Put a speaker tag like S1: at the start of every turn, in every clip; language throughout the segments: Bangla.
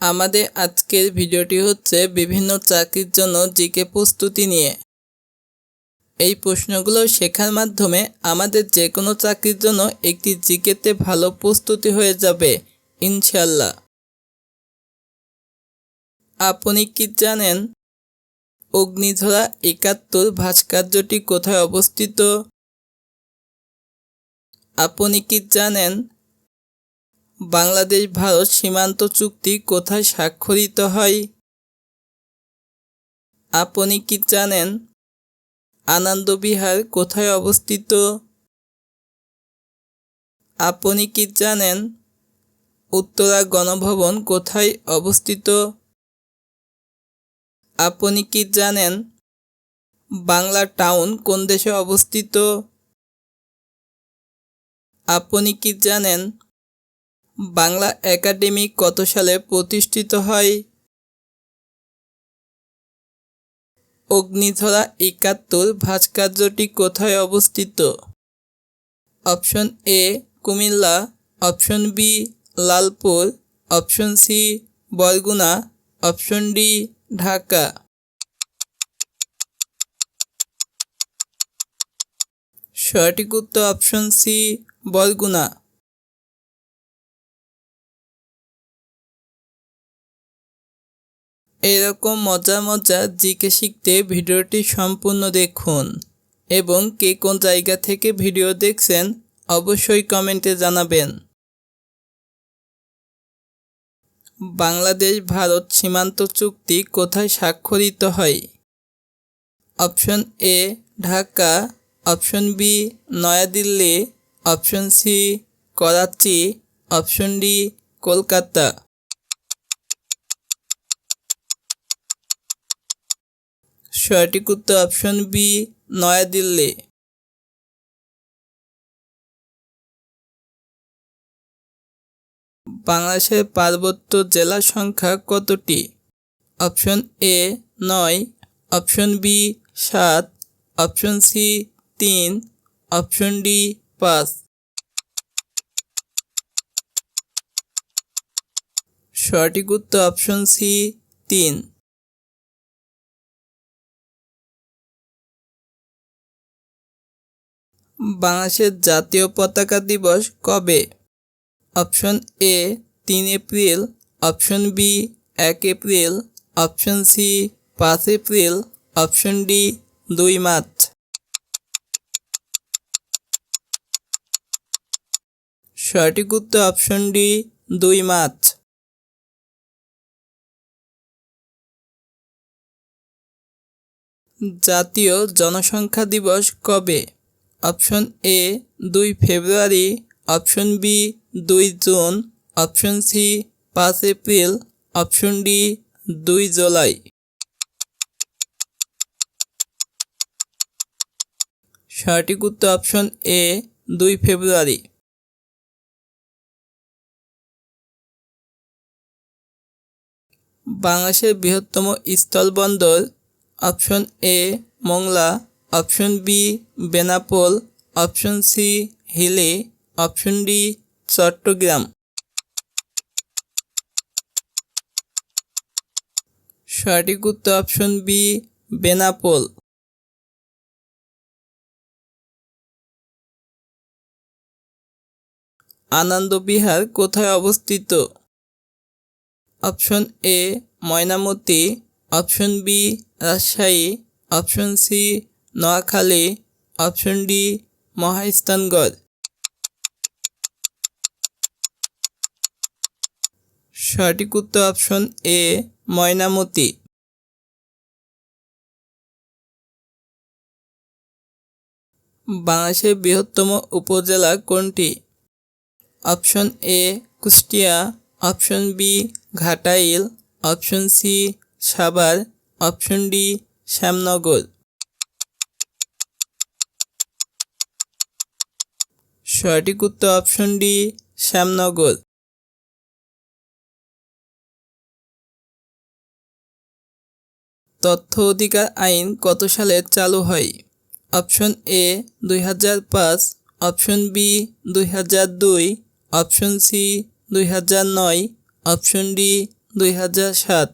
S1: আমাদের আজকের ভিডিওটি হচ্ছে বিভিন্ন চাকরির জন্য জিকে প্রস্তুতি নিয়ে। এই প্রশ্নগুলো শেখার মাধ্যমে আমাদের যে কোনো চাকরির জন্য একটি জিকেতে ভালো প্রস্তুতি হয়ে যাবে ইনশাল্লাহ আপনি কি জানেন অগ্নিঝরা একাত্তর ভাস্কর্যটি কোথায় অবস্থিত? আপনি কি জানেন বাংলাদেশ, ভারত সীমান্ত চুক্তি কোথায় স্বাক্ষরিত হয়? আপনি কি জানেন? আনন্দবিহার কোথায় অবস্থিত? আপনি কি জানেন? উত্তরা গণভবন কোথায় অবস্থিত? আপনি কি জানেন? বাংলা টাউন কোন দেশে অবস্থিত? আপনি কি জানেন? বাংলা একাডেমি কত সালে প্রতিষ্ঠিত হয়? অগ্নিধরা একাত্তর, ভাস্কর্যটি কোথায় অবস্থিত? Option A, Comilla, option B, Lalpur, option C, Barguna, option D, Dhaka. সঠিক উত্তর অপশন সি, বরগুনা। এরকম মজা মজা জিকে শিখতে ভিডিওটি সম্পূর্ণ দেখুন। এবং কে কোন জায়গা থেকে ভিডিও দেখছেন, অবশ্যই কমেন্টে জানাবেন। বাংলাদেশ ভারত সীমান্ত চুক্তি কোথায় স্বাক্ষরিত হয়? Option A, Dhaka. Option B, New Delhi. Option C, Karachi. Option D, Kolkata. সঠিক উত্তর অপশন বি, নয়াদিল্লি। বাংলাদেশের পার্বত্য জেলা সংখ্যা কতটি? অপশন এ, নয়। অপশন বি, সাত। অপশন সি, তিন। অপশন ডি, পাঁচ। সঠিক উত্তর অপশন সি, তিন। বাংলাদেশের জাতীয় পতাকা দিবস কবে? অপশন এ তিন এপ্রিল। অপশন বি এক এপ্রিল। অপশন সি পাঁচ এপ্রিল। অপশন ডি দুই মার্চ। সঠিক উত্তর অপশন ডি দুই মার্চ। জাতীয় জনসংখ্যা দিবস কবে? অপশন এ দুই ফেব্রুয়ারি, অপশন বি দুই জুন, অপশন সি পাঁচ এপ্রিল, অপশন ডি দুই জুলাই। সঠিক উত্তর অপশন এ দুই ফেব্রুয়ারি। বাংলাদেশের বৃহত্তম স্থলবন্দর option A, Mongla. Option B, Benapole. Option C, Hili. Option D, Chattogram. সঠিক উত্তর অপশন বি, বেনাপোল। আনন্দ বিহার কোথায় অবস্থিত? Option A, Mainamati. Option B, Rajshahi. Option C Noakhali option D Mahasthangarh. সঠিক উত্তর অপশন এ ময়নামতি। বাংলাদেশের বৃহত্তম উপজেলা কোনটি? Option A Kushtia option B Ghatail option C Savar option D Shyamnagar. সঠিক উত্তর অপশন ডি শ্যামনগর। তথ্য অধিকার আইন কত সালে চালু হয়? অপশন এ দুই হাজার পাঁচ অপশন বি দুই হাজার দুই অপশন সি দুই হাজার নয় অপশন ডি দুই হাজার সাত।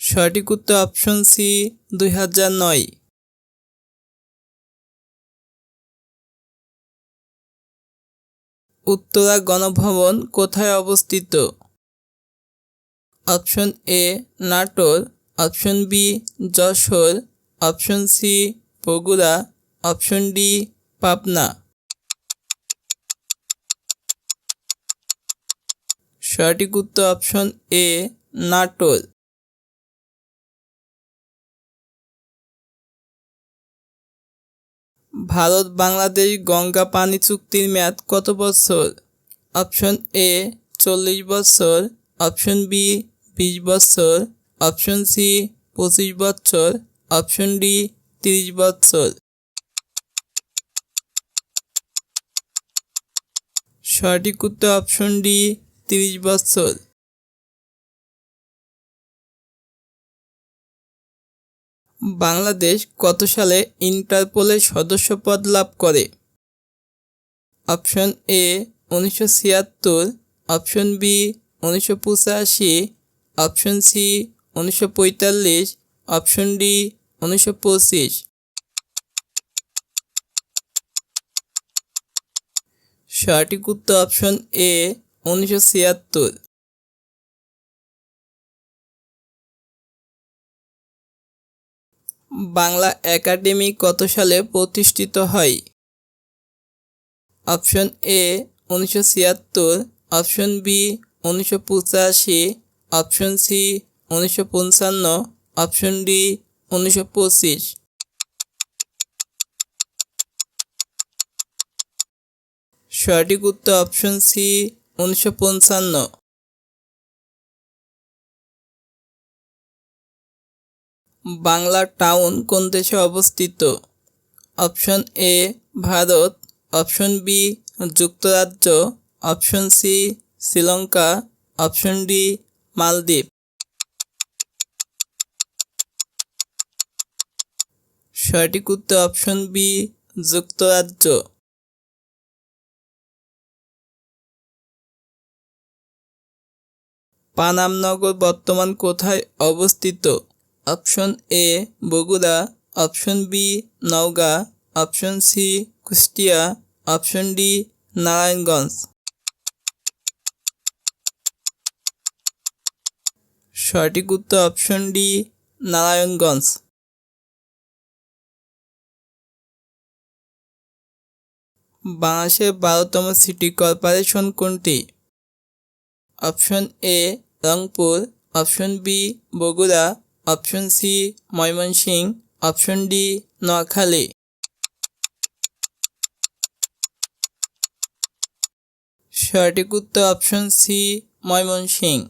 S1: সঠিক উত্তর অপশন সি দুই হাজার নয়। উত্তরা গণভবন কোথায় অবস্থিত? Option A, Natore. Option B, Jessore. Option C, Bogura. Option D, Pabna. সঠিক উত্তর অপশন এ, নাটোর। ভারত বাংলাদেশ গঙ্গা পানি চুক্তির মেয়াদ কত বছর? অপশন এ, চল্লিশ বছর। অপশন বি, বিশ বছর। অপশন সি, পঁচিশ বছর। অপশন ডি, তিরিশ বছর। সঠিক উত্তর অপশন ডি, তিরিশ বছর। বাংলাদেশ কত সালে ইন্টারপোলের সদস্যপদ লাভ করে? অপশন এ, উনিশশো ছিয়াত্তর, অপশন বি, উনিশশো পঁচাশি, অপশন সি, উনিশশো পঁয়তাল্লিশ, অপশন ডি, উনিশশো পঁচিশ। সঠিক উত্তর অপশন এ, উনিশশো ছিয়াত্তর। বাংলা একাডেমি কত সালে প্রতিষ্ঠিত হয়? অপশন এ, উনিশশো ছিয়াত্তর। অপশন বি, উনিশশো পঁচাশি। অপশন সি, উনিশশো পঞ্চান্ন। অপশন ডি, উনিশশো পঁচিশ। সঠিক উত্তর অপশন সি, উনিশশো পঞ্চান্ন। বাংলা টাউন কোন দেশে অবস্থিত? Option A Bharat. Option B যুক্তরাজ্য। Option C Sri Lanka. Option D মালদ্বীপ। সঠিক উত্তর অপশন বি যুক্তরাজ্য। পানামনগর বর্তমান কোথায় অবস্থিত? Option A Bogura, option B Naogaon, option C Kushtia, option D Narayanganj. সঠিক উত্তর অপশন ডি নারায়ণগঞ্জ। বাংলাদেশের বারোতম সিটি কর্পোরেশন কোনটি? Option A Rangpur, option B Bogura option C Mymensingh. Option D Noakhali. সঠিক উত্তর অপশন সি ময়মনসিংহ